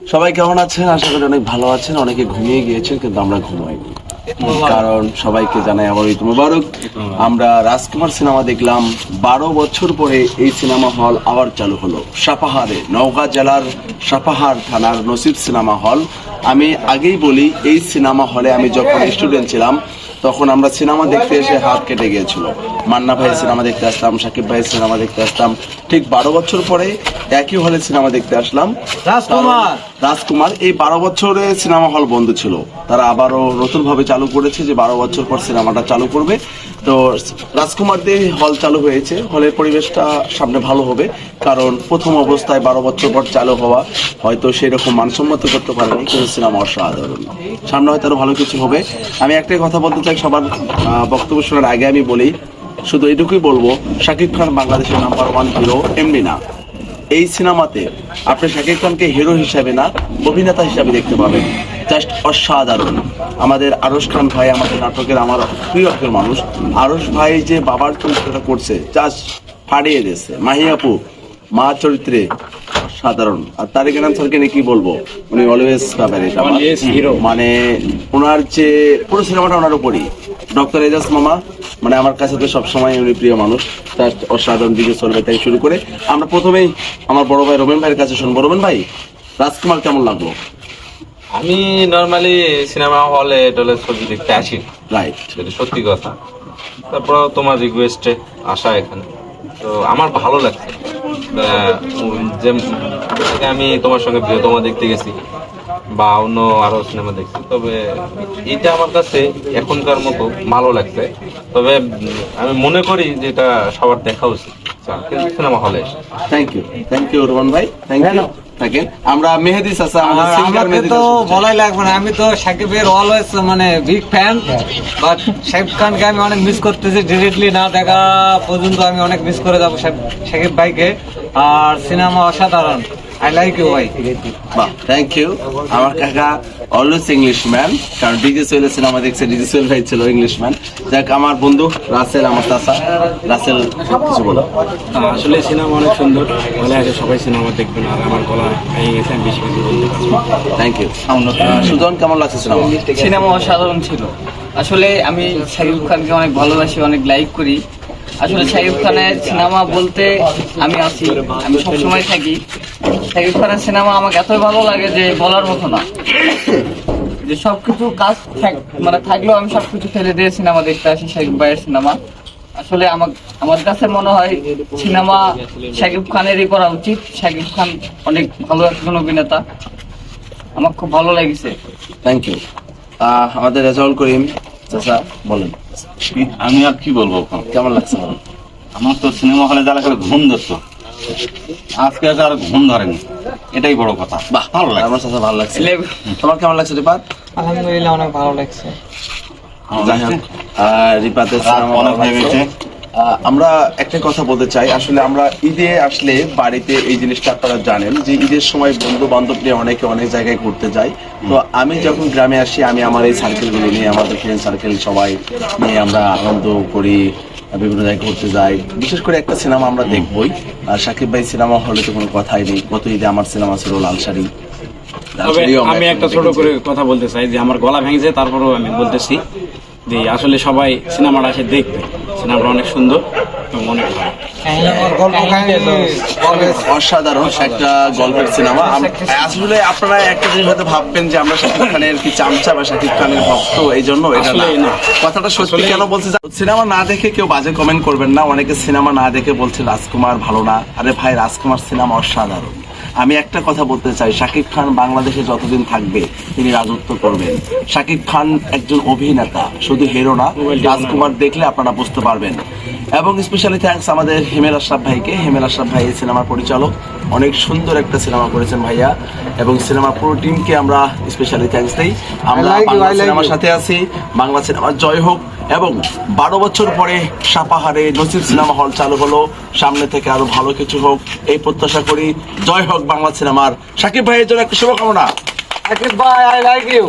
সবাই কেমন আছেন? আশা করি অনেক ভালো আছেন। অনেকে ঘুমিয়ে গিয়েছেন কিন্তু আমরা ঘুমাইনি। কারণ সবাইকে জানাই আমার ঈদ মুবারক। আমরা রাজকুমার সিনেমা দেখলাম। বারো বছর পরে এই সিনেমা হল আবার চালু হলো। সাপাহারে নওগাঁ জেলার সাপাহার থানার নসিব সিনেমা হল। আমি আগেই বলি এই সিনেমা হলে আমি যখন স্টুডেন্ট ছিলাম তখন আমরা সিনেমা দেখতে এসে হাত কেটে গিয়েছিল। মান্না ভাই সিনেমা দেখতে আসলাম সাকিব ভাই সিনেমা দেখতে আসলাম। ঠিক বারো বছর পরে একই হলে সিনেমা দেখতে আসলাম। রাজকুমার। রাজকুমার এই বারো বছরে সিনেমা হল বন্ধ ছিল। তারা আবারও নতুন ভাবে চালু করেছে যে বারো বছর পর সিনেমাটা চালু করবে। তো রাজকুমার দিয়ে হল চালু হয়েছে। হলের পরিবেশটা সামনে ভালো হবে, কারণ প্রথম অবস্থায় বারো বছর পর চালু হওয়া হয়তো সেই রকম মানসম্মত করতে পারেনি, কিন্তু সিনেমা অসাধারণ। সামনে হয়তো আরও ভালো কিছু হবে। আমি একটাই কথা বলতে চাই, সবার বক্তব্য শোনার আগে আমি বলি, শুধু এটুকুই বলব, শাকিব খান বাংলাদেশের নাম্বার ওয়ান হিরো এমনি না। এই সিনেমাতে আপনি শাকিব খানকে হিরো হিসাবে না, অভিনেতা হিসাবে দেখতে পাবেন। জাস্ট অসাধারণ। আমাদের আরশ খান ভাই আমাদের নাটকের আমার প্রিয় একজন মানুষ। আরস ভাই যে বাবার চরিত্রটা করছে জাস্ট ফাড়িয়ে দিয়েছে। মাহি আপু মা চরিত্রে সাধারণ আর তারিক আনাম স্যারকে নিয়ে কি বলব? উনি অলওয়েজ এটা আমার। মানে ওনার যে পুরো সিনেমাটা ওনার উপরই। ডক্টর এজাজ মামা মানে আমার কাছে তো সবসময় উনি প্রিয় মানুষ। তার অসাধারণ দিকে চলবে থেকে শুরু করে। আমরা প্রথমেই আমার বড় ভাই রোমেন ভাইয়ের কাছে শুনব। রোমেন ভাই রাজকুমার কেমন লাগল? আমি নর্মালি সিনেমা হলে টলে ছবি দেখতে আসি। রাইট সেটা সত্যি কথা। তারপর তোমার রিকোয়েস্টে আসা এখানে। তো আমার ভালো লাগছে। যে আমি তোমার সঙ্গে প্রিয়তমা দেখতে গেছি বা অন্য আরও সিনেমা দেখছি। তবে এটা আমার কাছে এখনকার মতো ভালো লাগছে। তবে আমি মনে করি যে এটা সবার দেখা উচিত। সিনেমা হলে thank you thank you Roman ভাই. থ্যাংক ইউ থাকেন আমরা মেহেদি চাচা আমাদের সিঙ্গার মেহেদি তো বলাই লাগবে না আমি তো সাকিবের অলওয়েজ মানে বিগ ফ্যান বাট সাকিব খানকে আমি অনেক মিস করতেছি ডিরেক্টলি না দেখা পর্যন্ত আমি অনেক মিস করে যাব সাকিব- সাকিব ভাইকে। আর সিনেমা অসাধারণ। আই লাইক ইউ ভাই বাহ থ্যাংক ইউ আমার কাকা অলওয়েজ ইংলিশ ম্যান কারণ ডিজে সোহেলের সিনেমা দেখছে ডিজে সোহেল ভাই ছিল ইংলিশ ম্যান যাক আমার বন্ধু রাসেল আমার চাচা। রাসেল কিছু বলো। আসলে সিনেমা অনেক সুন্দর। বলে আছে সবাই সিনেমা দেখবেন আর আমার গলা ভেঙে গেছে আমি বেশি কিছু বলতে থ্যাংক ইউ সুজন কেমন লাগছে সিনেমা সিনেমা অসাধারণ ছিল। আসলে আমি শাকিব খানকে অনেক ভালোবাসি অনেক লাইক করি। আসলে শাকিব খানের সিনেমা বলতে আমি আছি আমি সবসময় থাকি। শাকিব খানের সিনেমা আমাকে এতই ভালো লাগে যে বলার মতো না। যে সবকিছু কাজ মানে থাকলেও আমি সবকিছু ফেলে দিয়ে সিনেমা দেখতে আসি শাকিব ভাইয়ের সিনেমা। আসলে আমার আমার কাছে মনে হয় সিনেমা শাকিব খানেরই করা উচিত। শাকিব খান অনেক ভালো একজন অভিনেতা। আমার খুব ভালো লেগেছে। থ্যাংক ইউ আমাদের রেজাউল করিম চাচা বলেন। আমি আর কি বলব? কেমন লাগছে? আমার তো সিনেমা হলে জ্বালা করে ঘুম ধরতো। আজকে আর ঘুম ধরেনি। এটাই বড় কথা। বাহ ভালো লাগে আমার চাচা ভালো লাগছে। তোমার কেমন লাগছে রিপাত? আলহামদুলিল্লাহ অনেক ভালো লাগছে। যাই হোক রিপাতের অনেক হয়ে আমরা একটা কথা বলতে চাই। আসলে আমরা ঈদে আসলে বাড়িতে এই জিনিসটা আপনারা জানেন যে ঈদের সময় বন্ধু বান্ধব নিয়ে অনেকে অনেক জায়গায় ঘুরতে যায় তো আমি যখন গ্রামে আসি আমি আমার এই সার্কেলগুলো নিয়ে আমাদের ফ্রেন্ড সার্কেল সবাই নিয়ে আমরা আনন্দ করি। বিভিন্ন জায়গায় করতে যাই। বিশেষ করে একটা সিনেমা আমরা দেখবই। আর সাকিব ভাই সিনেমা হলে তো কোনো কথাই নেই। গত ঈদে আমার সিনেমা ছিল লাল শাড়ি। তবে আমি একটা ছোট করে কথা বলতে চাই যে আমার গলা ভেঙেছে তারপরেও আমি বলতেছি যে আসলে সবাই সিনেমাটা এসে দেখবে। সিনেমাটা অনেক সুন্দর। অসাধারণ একটা গল্পের সিনেমা। আসলে আপনারা একটা জিনিস হয়তো ভাববেন যে আমরা শাকিব খানের কি চামচা বা শাকিব খানের ভক্ত এই জন্য এটা না। কথাটা সত্যি কেন বলছি সিনেমা না দেখে কেউ বাজে কমেন্ট করবেন না। অনেকে সিনেমা না দেখে বলছে রাজকুমার ভালো না। আরে ভাই রাজকুমার সিনেমা অসাধারণ। আমি একটা কথা বলতে চাই শাকিব খান বাংলাদেশে যতদিন থাকবে তিনি রাজত্ব করবেন। শাকিব খান একজন অভিনেতা শুধু হিরো না। রাজকুমার দেখলে আপনারা বুঝতে পারবেন। এবং স্পেশালি থ্যাঙ্কস আমাদের হেমেল আশরাফ ভাইকে। হেমেল আশরাফ ভাই সিনেমার পরিচালক। অনেক সুন্দর একটা সিনেমা করেছেন ভাইয়া। এবং সিনেমার পুরো টিমকে আমরা স্পেশালি থ্যাঙ্কস দিই। আমরা বাংলা সিনেমার সাথে আছি। বাংলা সিনেমার জয় হোক। এবং বারো বছর পরে সাপাহারে নসিব সিনেমা হল চালু হলো। সামনে থেকে আরও ভালো কিছু হোক। এই প্রত্যাশা করি। জয় হোক বাংলা সিনেমার। সাকিব ভাইয়ের জন্য একটা শুভকামনা। সাকিব ভাই আই লাইক ইউ